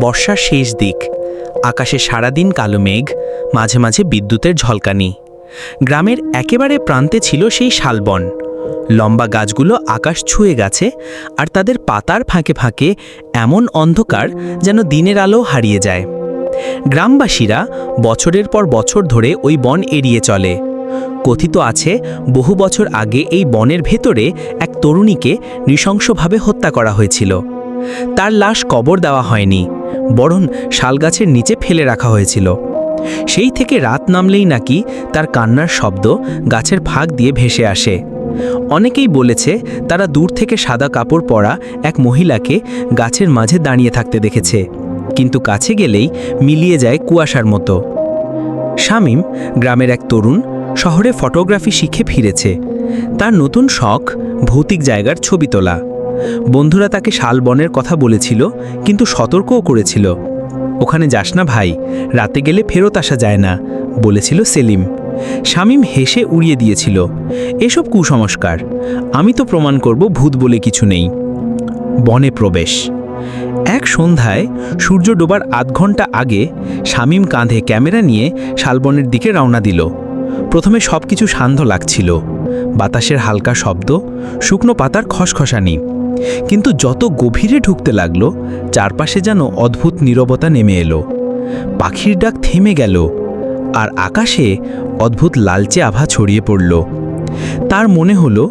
বর্ষার শেষ দিক। আকাশে সারাদিন কালো মেঘ, মাঝে মাঝে বিদ্যুতের ঝলকানি। গ্রামের একেবারে প্রান্তে ছিল সেই শালবন। লম্বা গাছগুলো আকাশ ছুঁয়ে গেছে আর তাদের পাতার ফাঁকে ফাঁকে এমন অন্ধকার যেন দিনের আলো হারিয়ে যায়। গ্রামবাসীরা বছরের পর বছর ধরে ওই বন এড়িয়ে চলে। কথিত আছে, বহু বছর আগে এই বনের ভেতরে এক তরুণীকে নৃশংসভাবে হত্যা করা হয়েছিল। তার লাশ কবর দেওয়া হয়নি। বরং শালগাছের নিচে ফেলে রাখা হয়েছিল। সেই থেকে রাত নামলেই নাকি তার কান্নার শব্দ গাছের ফাঁক দিয়ে ভেসে আসে। অনেকেই বলেছে তারা দূর থেকে সাদা কাপড় পরা এক মহিলাকে গাছের মাঝে দাঁড়িয়ে থাকতে দেখেছে। কিন্তু কাছে গেলেই মিলিয়ে যায় কুয়াশার মতো। শামীম গ্রামের এক তরুণ শহরে ফটোগ্রাফি শিখে ফিরেছে। তার নতুন শখ ভৌতিক জায়গার ছবি তোলা। বন্ধুরা তাকে শালবনের কথা বলেছিল, কিন্তু সতর্কও করেছিল। ওখানে যাস না ভাই, রাতে গেলে ফেরত আসা যায় না, বলেছিল সেলিম। শামীম হেসে উড়িয়ে দিয়েছিল, এসব কুসংস্কার, আমি তো প্রমাণ করব ভূত বলে কিছু নেই। বনে প্রবেশ। এক সন্ধ্যায় সূর্য ডোবার আধ ঘণ্টা আগে শামীম কাঁধে ক্যামেরা নিয়ে শালবনের দিকে রওনা দিল। প্রথমে সব কিছু শান্ত লাগছিল। বাতাসের হালকা শব্দ, শুকনো পাতার খসখসানি। কিন্তু যত গভীরে ঢুকতে লাগল, চারপাশে যেন অদ্ভুত নীরবতা নেমে এলো। পাখির ডাক থেমে গেল, আর আকাশে অদ্ভুত লালচে আভা ছড়িয়ে পড়ল। তার মনে হলো